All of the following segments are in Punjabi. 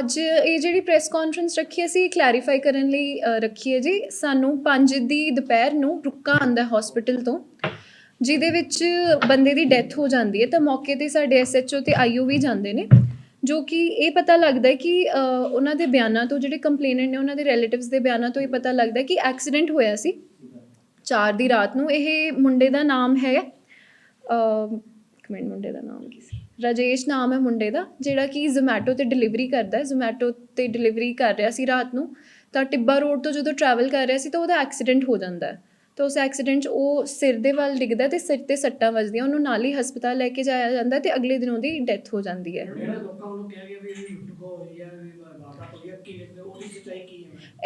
ਅੱਜ ਇਹ ਜਿਹੜੀ ਪ੍ਰੈਸ ਕਾਨਫਰੰਸ ਰੱਖੀ ਅਸੀਂ ਕਲੈਰੀਫਾਈ ਕਰਨ ਲਈ ਰੱਖੀ ਹੈ ਜੀ। ਸਾਨੂੰ 5 ਦੀ ਦੁਪਹਿਰ ਨੂੰ ਰੁੱਕਾ ਆਂਦਾ ਹਸਪੀਟਲ ਤੋਂ, ਜਿਹਦੇ ਵਿੱਚ ਬੰਦੇ ਦੀ ਡੈਥ ਹੋ ਜਾਂਦੀ ਹੈ। ਤਾਂ ਮੌਕੇ ਤੇ ਸਾਡੇ ਐਸਐਚਓ ਤੇ ਆਈਓ ਵੀ ਜਾਂਦੇ ਨੇ, ਜੋ ਕਿ ਇਹ ਪਤਾ ਲੱਗਦਾ ਹੈ ਕਿ ਉਹਨਾਂ ਦੇ ਬਿਆਨਾਂ ਤੋਂ ਜਿਹੜੇ ਕੰਪਲੇਨੈਂਟ ਨੇ, ਉਹਨਾਂ ਦੇ ਰਿਲੇਟਿਵਸ ਦੇ ਬਿਆਨਾਂ ਤੋਂ ਇਹ ਪਤਾ ਲੱਗਦਾ ਕਿ ਐਕਸੀਡੈਂਟ ਹੋਇਆ ਸੀ। 4 ਦੀ ਰਾਤ ਨੂੰ ਇਹ ਮੁੰਡੇ ਦਾ ਨਾਮ ਹੈ ਇੱਕ ਮਿੰਟ, ਮੁੰਡੇ ਦਾ ਨਾਮ ਕੀ ਸੀ? ਰਾਜੇਸ਼ ਨਾਮ ਹੈ ਮੁੰਡੇ ਦਾ ਜਿਹੜਾ ਕਿ ਜ਼ੋਮੈਟੋ ਤੇ ਡਿਲੀਵਰੀ ਕਰਦਾ ਹੈ। ਜ਼ੋਮੈਟੋ ਤੇ ਡਿਲੀਵਰੀ ਕਰ ਰਿਹਾ ਸੀ ਰਾਤ ਨੂੰ। ਤਾਂ ਟਿੱਬਾ ਰੋਡ ਤੋਂ ਜਦੋਂ ਟਰੈਵਲ ਕਰ ਰਿਹਾ ਸੀ ਤਾਂ ਉਹਦਾ ਐਕਸੀਡੈਂਟ ਹੋ ਜਾਂਦਾ ਹੈ। ਤਾਂ ਉਸ ਐਕਸੀਡੈਂਟ 'ਚ ਉਹ ਸਿਰ ਦੇ ਵੱਲ ਡਿੱਗਦਾ ਤੇ ਸਿਰ ਤੇ ਸੱਟਾਂ ਵੱਜਦੀਆਂ। ਉਹਨੂੰ ਨਾਲ ਹੀ ਹਸਪਤਾਲ ਲੈ ਕੇ ਜਾਇਆ ਜਾਂਦਾ ਤੇ ਅਗਲੇ ਦਿਨ ਉਹਦੀ ਡੈਥ ਹੋ ਜਾਂਦੀ ਹੈ।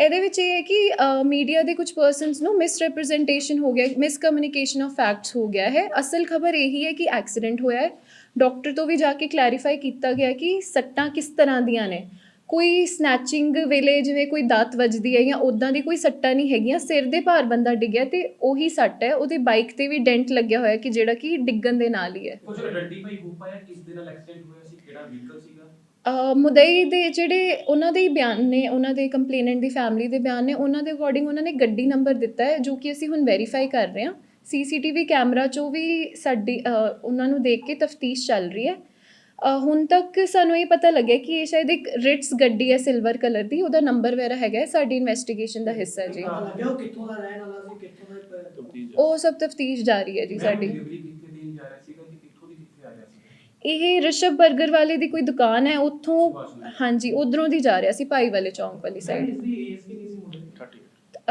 ਇਹਦੇ ਵਿੱਚ ਇਹ ਹੈ ਕਿ ਮੀਡੀਆ ਦੇ ਕੁਝ ਪਰਸਨਸ ਨੂੰ ਮਿਸ ਰਿਪਰੈਜ਼ੈਂਟੇਸ਼ਨ ਹੋ ਗਿਆ ਮਿਸ ਕਮਿਊਨੀਕੇਸ਼ਨ ਆਫ ਫੈਕਟਸ ਹੋ ਗਿਆ ਹੈ। ਅਸਲ ਖਬਰ ਇਹੀ ਹੈ ਕਿ ਐਕਸੀਡੈਂਟ ਹੋਇਆ ਹੈ। ਡਾਕਟਰ ਤੋਂ ਵੀ ਜਾ ਕੇ ਕਲੈਰੀਫਾਈ ਕੀਤਾ ਗਿਆ ਕਿ ਸੱਟਾਂ ਕਿਸ ਤਰ੍ਹਾਂ ਦੀਆਂ ਨੇ। ਕੋਈ ਸਨੈਚਿੰਗ ਵੇਲੇ ਜਿਵੇਂ ਕੋਈ ਦਾਤ ਵੱਜਦੀ ਹੈ ਜਾਂ ਉਦਾਂ ਦੀ ਕੋਈ ਸੱਟਾਂ ਨਹੀਂ ਹੈਗੀਆਂ ਸਿਰ ਦੇ ਭਾਰ ਬੰਦਾ ਡਿੱਗਿਆ ਤੇ ਉਹੀ ਸੱਟ ਹੈ ਉਹਦੀ ਬਾਈਕ ਤੇ ਵੀ ਡੈਂਟ ਲੱਗਿਆ ਹੋਇਆ ਕਿ ਜਿਹੜਾ ਕਿ ਡਿੱਗਣ ਦੇ ਨਾਲ ਹੀ ਹੈ। ਕੁਝ ਆਇਡੈਂਟੀਫਾਈ ਹੋ ਪਾਇਆ ਕਿਸ ਦੇ ਨਾਲ ਐਕਸੀਡੈਂਟ ਹੋਇਆ ਸੀ ਕਿਹੜਾ ਵਹੀਕਲ ਸੀਗਾ? ਮੁਦਈ ਦੇ ਜਿਹੜੇ ਉਹਨਾਂ ਦੇ ਬਿਆਨ ਨੇ ਉਹਨਾਂ ਦੇ ਕੰਪਲੇਨੈਂਟ ਦੀ ਫੈਮਿਲੀ ਦੇ ਬਿਆਨ ਨੇ ਉਹਨਾਂ ਦੇ ਅਕੋਰਡਿੰਗ ਉਹਨਾਂ ਨੇ ਗੱਡੀ ਨੰਬਰ ਦਿੱਤਾ ਹੈ ਜੋ ਕਿ ਅਸੀਂ ਹੁਣ ਵੈਰੀਫਾਈ ਕਰ ਰਹੇ ਹਾਂ। ਸੀਸੀਟੀਵੀ ਕੈਮਰਾ 'ਚੋਂ ਵੀ ਸਾਡੀ ਉਹਨਾਂ ਨੂੰ ਦੇਖ ਕੇ ਤਫਤੀਸ਼ ਚੱਲ ਰਹੀ ਹੈ। ਹੁਣ ਤੱਕ ਸਾਨੂੰ ਇਹ ਪਤਾ ਲੱਗਿਆ ਕਿ ਇਹ ਸ਼ਾਇਦ ਇੱਕ ਰਿਟਸ ਗੱਡੀ ਹੈ ਸਿਲਵਰ ਕਲਰ ਦੀ ਉਹਦਾ ਨੰਬਰ ਵਗੈਰਾ ਹੈਗਾ ਹੈ, ਸਾਡੀ ਇਨਵੈਸਟੀਗੇਸ਼ਨ ਦਾ ਹਿੱਸਾ ਹੈ ਜੀ। ਉਹ ਕਿੱਥੋਂ ਦਾ ਰਹਿਣ ਵਾਲਾ ਸੀ ਕਿੱਥੋਂ ਦਾ ਪ- ਉਹ ਸਭ ਤਫਤੀਸ਼ ਜਾਰੀ ਹੈ ਜੀ ਸਾਡੀ। ਜਾ ਰਿਹਾ ਸੀਗਾ ਕਿ ਕਿੱਥੋਂ ਦੀ ਕਿੱਥੇ ਆ ਰਿਹਾ ਸੀ ਇਹ ਰਿਸ਼ਵ 버ਗਰ ਵਾਲੇ ਦੀ ਕੋਈ ਦੁਕਾਨ ਹੈ ਉੱਥੋਂ। ਹਾਂਜੀ ਉਧਰੋਂ ਦੀ ਜਾ ਰਿਹਾ ਸੀ ਭਾਈ ਵਾਲੇ ਚੌਂਕ ਵਾਲੀ ਸਾਈਡ ਇਸ ਦੀ ਏਜ ਕਿੰਨੀ ਸੀ ਮੁੰਡੇ ਦੀ? 30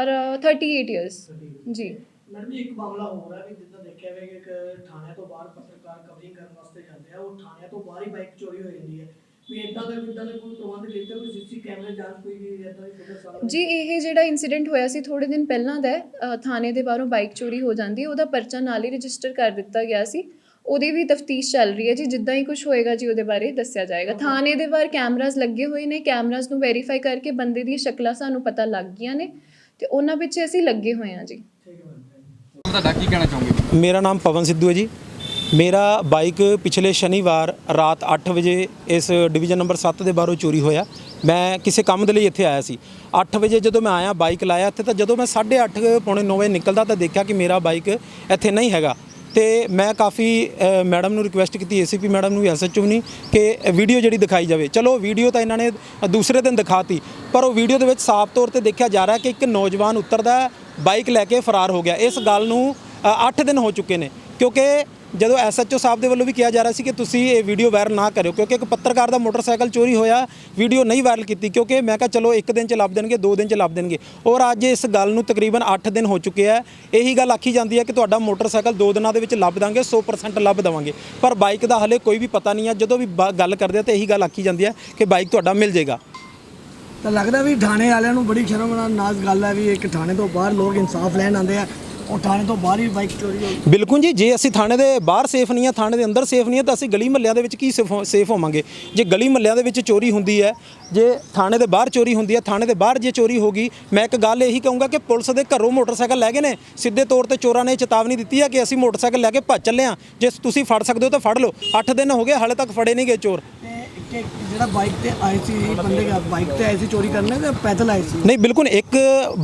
ਔਰ 38 ਇਅਰਸ ਜੀ। ਮੈਡਮ ਜੀ ਇੱਕ ਮਾਮਲਾ ਹੋ ਰਿਹਾ ਵੀ ਜਿੱਦਾਂ ਦੇਖਿਆ ਹੋਇਆ ਕਿ ਇੱਕ ਥਾਣਿਆਂ ਤੋਂ ਬਾਹਰ ਪੱਤਰਕਾਰ ਕਵਰਿੰਗ ਕਰਨ ਵਾਸਤੇ ਜਾਂਦੇ ਆ ਉਹ ਥਾਣਿਆਂ ਤੋਂ ਬਾਹਰ ਹੀ ਬਾਈਕ ਚੋਰੀ ਹੋ ਜਾਂਦੀ ਹੈ ਵੀ ਇਦਾਂ ਦਾ ਇਦਾਂ ਦੇ ਕੋਈ ਪ੍ਰਬੰਧ ਕੀਤੇ ਕੋਈ ਸੀਸੀ ਕੈਮਰੇ ਜਾਂਚ ਕੋਈ ਵੀ ਇਦਾਂ ਦੀ ਫੁਟੇਜ ਸਾਹਮਣੇ ਜੀ ਇਹ ਜਿਹੜਾ ਇਨਸੀਡੈਂਟ ਹੋਇਆ ਸੀ ਥੋੜੇ ਦਿਨ ਪਹਿਲਾਂ ਦਾ ਹੈ, ਅ, ਥਾਣੇ ਦੇ ਬਾਹਰੋਂ ਬਾਈਕ ਚੋਰੀ ਹੋ ਜਾਂਦੀ ਉਹਦਾ ਪਰਚਾ ਨਾਲ ਹੀ ਰਜਿਸਟਰ ਕਰ ਦਿੱਤਾ ਗਿਆ ਸੀ। ਉਹਦੀ ਵੀ ਤਫਤੀਸ਼ ਚੱਲ ਰਹੀ ਹੈ ਜੀ ਜਿੱਦਾਂ ਹੀ ਕੁਝ ਹੋਏਗਾ ਜੀ ਉਹਦੇ ਬਾਰੇ ਦੱਸਿਆ ਜਾਏਗਾ। ਥਾਣੇ ਦੇ ਬਾਹਰ ਕੈਮਰਾਜ਼ ਲੱਗੇ ਹੋਏ ਨੇ ਕੈਮਰਾਜ਼ ਨੂੰ ਵੈਰੀਫਾਈ ਕਰਕੇ ਬੰਦੇ ਦੀਆਂ ਸ਼ਕਲਾਂ ਸਾਨੂੰ ਪਤਾ ਲੱਗ ਗਈਆਂ ਨੇ ਤੇ ਉਹਨਾਂ ਪਿੱਛੇ ਅਸੀਂ ਲੱਗੇ ਹੋਏ ਹਾਂ ਜੀ। ਠੀਕ ਹੈ ਮੈਡਮ ਤੁਹਾਡਾ ਕੀ ਕਹਿਣਾ ਚਾਹੋਗੇ? ਮੇਰਾ ਨਾਮ ਪਵਨ ਸਿੱਧੂ ਹੈ ਜੀ। ਮੇਰਾ ਬਾਈਕ ਪਿਛਲੇ ਸ਼ਨੀਵਾਰ ਰਾਤ 8 ਵਜੇ ਇਸ ਡਿਵੀਜ਼ਨ ਨੰਬਰ 7 ਦੇ ਬਾਹਰੋਂ ਚੋਰੀ ਹੋਇਆ। ਮੈਂ ਕਿਸੇ ਕੰਮ ਦੇ ਲਈ ਇੱਥੇ ਆਇਆ ਸੀ। 8 ਵਜੇ ਜਦੋਂ ਮੈਂ ਆਇਆ ਬਾਈਕ ਲਾਇਆ ਇੱਥੇ ਤਾਂ ਜਦੋਂ ਮੈਂ 8:30 ਪੌਣੇ 9 ਵਜੇ ਨਿਕਲਦਾ ਤਾਂ ਦੇਖਿਆ ਕਿ ਮੇਰਾ ਬਾਈਕ ਇੱਥੇ ਨਹੀਂ ਹੈਗਾ। ਤੇ ਮੈਂ ਕਾਫੀ ਮੈਡਮ ਨੂੰ ਰਿਕੁਐਸਟ ਕੀਤੀ ਏਸੀਪੀ ਮੈਡਮ ਨੂੰ ਵੀ ਐਸਐਚਓ ਨੂੰ ਕਿ ਵੀਡੀਓ ਜਿਹੜੀ ਦਿਖਾਈ ਜਾਵੇ। ਚਲੋ ਵੀਡੀਓ ਤਾਂ ਇਹਨਾਂ ਨੇ ਦੂਸਰੇ ਦਿਨ ਦਿਖਾਤੀ ਪਰ ਉਹ ਵੀਡੀਓ ਦੇ ਵਿੱਚ ਸਾਫ਼ ਤੌਰ ਤੇ ਦੇਖਿਆ ਜਾ ਰਿਹਾ ਕਿ ਇੱਕ ਨੌਜਵਾਨ ਉਤਰਦਾ ਹੈ, ਬਾਈਕ ਲੈ ਕੇ ਫਰਾਰ ਹੋ ਗਿਆ। ਇਸ ਗੱਲ ਨੂੰ 8 ਦਿਨ ਹੋ ਚੁੱਕੇ ਨੇ। ਕਿਉਂਕਿ ਜਦੋਂ ਐਸਐਚਓ ਸਾਹਿਬ ਦੇ ਵੱਲੋਂ ਵੀ ਕਿਹਾ ਜਾ ਰਿਹਾ ਸੀ ਕਿ ਤੁਸੀਂ ਇਹ ਵੀਡੀਓ ਵਾਇਰਲ ਨਾ ਕਰਿਓ, ਕਿਉਂਕਿ ਇੱਕ ਪੱਤਰਕਾਰ ਦਾ ਮੋਟਰਸਾਈਕਲ ਚੋਰੀ ਹੋਇਆ, ਵੀਡੀਓ ਨਹੀਂ ਵਾਇਰਲ ਕੀਤੀ, ਕਿਉਂਕਿ ਮੈਂ ਕਿਹਾ ਚਲੋ ਇੱਕ ਦਿਨ ਚ ਲੱਭ ਦੇਣਗੇ, ਦੋ ਦਿਨ ਚ ਲੱਭ ਦੇਣਗੇ। ਔਰ ਅੱਜ ਇਸ ਗੱਲ ਨੂੰ ਤਕਰੀਬਨ 8 ਦਿਨ ਹੋ ਚੁੱਕੇ ਆ। ਇਹੀ ਗੱਲ ਆਖੀ ਜਾਂਦੀ ਹੈ ਕਿ ਤੁਹਾਡਾ ਮੋਟਰਸਾਈਕਲ ਦੋ ਦਿਨਾਂ ਦੇ ਵਿੱਚ ਲੱਭ ਦਾਂਗੇ 100% ਲੱਭ ਦਵਾਂਗੇ। ਪਰ ਬਾਈਕ ਦਾ ਹਲੇ ਕੋਈ ਵੀ ਪਤਾ ਨਹੀਂ ਹੈ ਜਦੋਂ ਵੀ ਬ- ਗੱਲ ਕਰਦੇ ਆ ਤਾਂ ਇਹੀ ਗੱਲ ਆਖੀ ਜਾਂਦੀ ਹੈ ਕਿ ਬਾਈਕ ਤੁਹਾਡਾ ਮਿਲ ਜਾਏਗਾ। ਤਾਂ ਲੱਗਦਾ ਵੀ ਥਾਣੇ ਵਾਲਿਆਂ ਨੂੰ ਬੜੀ ਸ਼ਰਮ ਨਾਜ਼ ਗੱਲ ਹੈ ਵੀ ਇੱਕ ਥਾਣੇ ਤੋਂ ਬਾਹਰ ਲੋਕ ਇਨਸਾਫ ਲੈਣ ਆਉਂਦੇ ਆ ਉਹ ਥਾਣੇ ਤੋਂ ਬਾਹਰ ਹੀ ਬਾਈਕ ਚੋਰੀ ਹੋ ਗਈ। ਬਿਲਕੁਲ ਜੀ ਜੇ ਅਸੀਂ ਥਾਣੇ ਦੇ ਬਾਹਰ ਸੇਫ ਨਹੀਂ ਆ ਥਾਣੇ ਦੇ ਅੰਦਰ ਸੇਫ ਨਹੀਂ ਆ ਤਾਂ ਅਸੀਂ ਗਲੀ ਮਹੱਲਿਆਂ ਦੇ ਵਿੱਚ ਕੀ ਸੇਫ ਹੋਵਾਂਗੇ? ਜੇ ਗਲੀ ਮਹੱਲਿਆਂ ਦੇ ਵਿੱਚ ਚੋਰੀ ਹੁੰਦੀ ਹੈ ਜੇ ਥਾਣੇ ਦੇ ਬਾਹਰ ਚੋਰੀ ਹੁੰਦੀ ਹੈ ਥਾਣੇ ਦੇ ਬਾਹਰ ਜੇ ਚੋਰੀ ਹੋ ਗਈ ਮੈਂ ਇੱਕ ਗੱਲ ਇਹੀ ਕਹੂੰਗਾ ਕਿ ਪੁਲਿਸ ਦੇ ਘਰੋਂ ਮੋਟਰਸਾਈਕਲ ਲੈ ਗਏ ਨੇ ਸਿੱਧੇ ਤੌਰ ਤੇ ਚੋਰਾਂ ਨੇ ਚੇਤਾਵਨੀ ਦਿੱਤੀ ਹੈ ਕਿ ਅਸੀਂ ਮੋਟਰਸਾਈਕਲ ਲੈ ਕੇ ਭੱਜ ਚੱਲੇ ਆ ਜੇ ਤੁਸੀਂ ਫੜ ਸਕਦੇ ਹੋ ਤਾਂ ਫੜ ਲਓ। 8 ਦਿਨ ਹੋ ਗਏ ਹਾਲੇ ਤੱਕ ਫੜੇ ਨਹੀਂ ਗਏ ਚੋਰ। ਤੇ ਇੱਕ ਇੱਕ ਜਿਹੜਾ ਬਾਈਕ ਤੇ ਆਏ ਸੀ ਬੰਦੇ ਬਾਈਕ ਤੇ ਆਏ ਸੀ ਚੋਰੀ ਕਰਨੇ ਤੇ ਪੈਦਲ ਆਏ ਸੀ? ਨਹੀਂ ਬਿਲਕੁਲ ਇੱਕ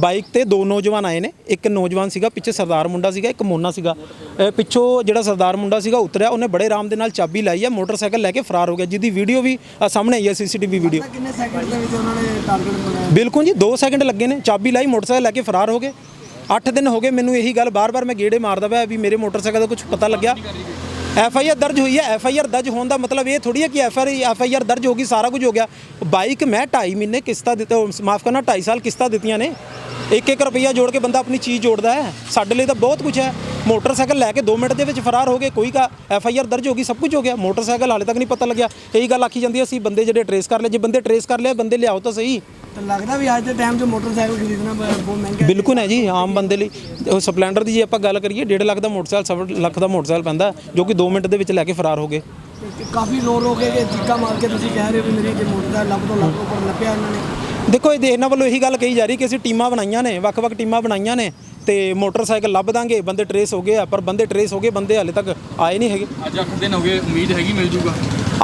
ਬਾਈਕ ਤੇ ਦੋ ਨੌਜਵਾਨ ਆਏ ਨੇ। ਇੱਕ ਨੌਜਵਾਨ ਸੀਗਾ ਪਿੱਛੇ ਸਰਦਾਰ ਮੁੰਡਾ ਸੀਗਾ ਇੱਕ ਮੋਨਾ ਸੀਗਾ। ਪਿੱਛੋਂ ਜਿਹੜਾ ਸਰਦਾਰ ਮੁੰਡਾ ਸੀਗਾ ਉਤਰਿਆ ਉਹਨੇ ਬੜੇ ਆਰਾਮ ਦੇ ਨਾਲ ਚਾਬੀ ਲਾਈ ਹੈ ਮੋਟਰਸਾਈਕਲ ਲੈ ਕੇ ਫਰਾਰ ਹੋ ਗਿਆ ਜਿਹਦੀ ਵੀਡੀਓ ਵੀ ਸਾਹਮਣੇ ਆਈ ਹੈ ਸੀਸੀਟੀਵੀ ਵੀਡੀਓ ਕਿੰਨੇ ਸੈਕਿੰਡ ਦੇ ਵਿੱਚ ਉਹਨਾਂ ਨੇ ਟਾਰਗੇਟ ਬਣਾਇਆ? ਬਿਲਕੁਲ ਜੀ 2 ਸੈਕਿੰਡ ਲੱਗੇ ਨੇ ਚਾਬੀ ਲਾਈ ਮੋਟਰਸਾਈਕਲ ਲੈ ਕੇ ਫਰਾਰ ਹੋ ਗਏ। 8 ਦਿਨ ਹੋ ਗਏ ਮੈਨੂੰ ਇਹੀ ਗੱਲ ਬਾਰ-ਬਾਰ ਮੈਂ ਗੇੜੇ ਮਾਰਦਾ ਪਿਆ ਵੀ ਮੇਰੇ ਮੋਟਰਸਾਈਕਲ ਦਾ ਕੁਝ ਪਤਾ ਲੱਗਿਆ। ਐਫ ਆਈ ਆਰ ਦਰਜ ਹੋਈ ਹੈ। ਐਫ ਆਈ ਆਰ ਦਰਜ ਹੋਣ ਦਾ ਮਤਲਬ ਇਹ ਥੋੜੀ ਹੈ ਕਿ ਐਫ ਐਫ ਆਈ ਆਰ ਦਰਜ ਹੋ ਗਈ, ਸਾਰਾ ਕੁਝ ਹੋ ਗਿਆ। ਬਾਈਕ ਮੈਂ 2.5 ਮਹੀਨੇ ਕਿਸ਼ਤਾਂ ਦਿੱਤੇ ਮਾਫ ਕਰਨਾ 2.5 ਸਾਲ ਕਿਸ਼ਤਾਂ ਦਿੱਤੀਆਂ ਨੇ। ਇੱਕ ਇੱਕ ਰੁਪਈਆ ਜੋੜ ਕੇ ਬੰਦਾ ਆਪਣੀ ਚੀਜ਼ ਜੋੜਦਾ ਹੈ। ਸਾਡੇ ਲਈ ਤਾਂ ਬਹੁਤ ਕੁਝ ਹੈ। ਮੋਟਰਸਾਈਕਲ ਲੈ ਕੇ 2 ਮਿੰਟ ਦੇ ਵਿੱਚ ਫਰਾਰ ਹੋ ਗਏ ਕੋਈ ਕਾ ਐਫ ਆਈ ਆਰ ਦਰਜ ਹੋ ਗਈ ਸਭ ਕੁਝ ਹੋ ਗਿਆ। ਮੋਟਰਸਾਈਕਲ ਹਾਲੇ ਤੱਕ ਨਹੀਂ ਪਤਾ ਲੱਗਿਆ। ਇਹੀ ਗੱਲ ਆਖੀ ਜਾਂਦੀ ਹੈ ਅਸੀਂ ਬੰਦੇ ਜਿਹੜੇ ਟਰੇਸ ਕਰ ਲਏ ਜੇ ਬੰਦੇ ਟਰੇਸ ਕਰ ਲਿਆ ਬੰਦੇ ਲਿਆਓ ਤਾਂ ਸਹੀ। ਤਾਂ ਲੱਗਦਾ ਵੀ ਅੱਜ ਦੇ ਟਾਈਮ 'ਚ ਮੋਟਰਸਾਈਕਲ ਖਰੀਦਣਾ ਬਹੁਤ ਮਹਿੰਗਾ ਹੈ। ਬਿਲਕੁਲ ਹੈ ਜੀ ਆਮ ਬੰਦੇ ਲਈ। ਉਹ ਸਪਲੈਂਡਰ ਦੀ ਜੇ ਆਪਾਂ ਗੱਲ ਕਰੀਏ 1.5 ਲੱਖ ਦਾ ਮੋਟਰਸਾਈਕਲ ਸਵਾ ਲੱਖ ਦਾ ਮੋਟਰਸਾਈਕਲ ਪੈਂਦਾ ਜੋ ਕਿ 2 ਮਿੰਟ ਦੇ ਵਿੱਚ ਲੈ ਕੇ ਫਰਾਰ ਹੋ ਗਏ। ਤੇ ਕਾਫੀ ਰੋ ਰੋ ਕੇ ਕਿ ਚੀਕਾਂ ਮਾਰ ਕੇ ਤੁਸੀਂ ਕਹਿ ਰਹੇ ਹੋ ਵੀ ਮੇਰੀ ਜੇ ਮੋਟਰਸਾਈਕਲ ਲੱਭ ਤੋਂ ਲੱਭ ਉੱਪਰ ਲੱਭਿਆ ਇਹਨਾਂ ਨੇ। ਦੇਖੋ ਇਹ ਇਹਨਾਂ ਵੱਲੋਂ ਇਹੀ ਗੱਲ ਕਹੀ ਜਾ ਰਹੀ ਕਿ ਅਸੀਂ ਟੀਮਾਂ ਬਣਾਈਆਂ ਨੇ ਵੱਖ-ਵੱਖ ਟੀਮਾਂ ਬਣਾਈਆਂ ਨੇ ਤੇ ਮੋਟਰਸਾਈਕਲ ਲੱਭ ਦਾਂਗੇ ਬੰਦੇ ਟਰੇਸ ਹੋ ਗਏ ਆ ਪਰ ਬੰਦੇ ਟਰੇਸ ਹੋ ਗਏ ਬੰਦੇ ਹਾਲੇ ਤੱਕ ਆਏ ਨਹੀਂ ਹੈਗੇ। ਅੱਜ 8 ਦਿਨ ਹੋ ਗਏ ਉਮੀਦ ਹੈਗੀ ਮਿਲ ਜੂਗਾ?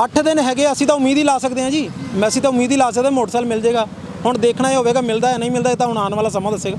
8 ਦਿਨ ਹੈਗੇ ਅਸੀਂ ਤਾਂ ਉਮੀਦ ਹੀ ਲਾ ਸਕਦੇ ਹਾਂ ਜੀ। ਮੈਂ ਅਸੀਂ ਤਾਂ ਉਮੀਦ ਹੀ ਲਾ ਸਕਦੇ ਹਾਂ ਮੋਟਰਸਾਈਕਲ ਮਿਲ ਜਾਏਗਾ ਹੁਣ ਦੇਖਣਾ ਇਹ ਹੋਵੇਗਾ ਮਿਲਦਾ ਹੈ ਨਹੀਂ ਮਿਲਦਾ ਇਹ ਤਾਂ ਹੁਣ ਆਉਣ ਵਾਲਾ ਸਮਾਂ ਦੱਸੇਗਾ।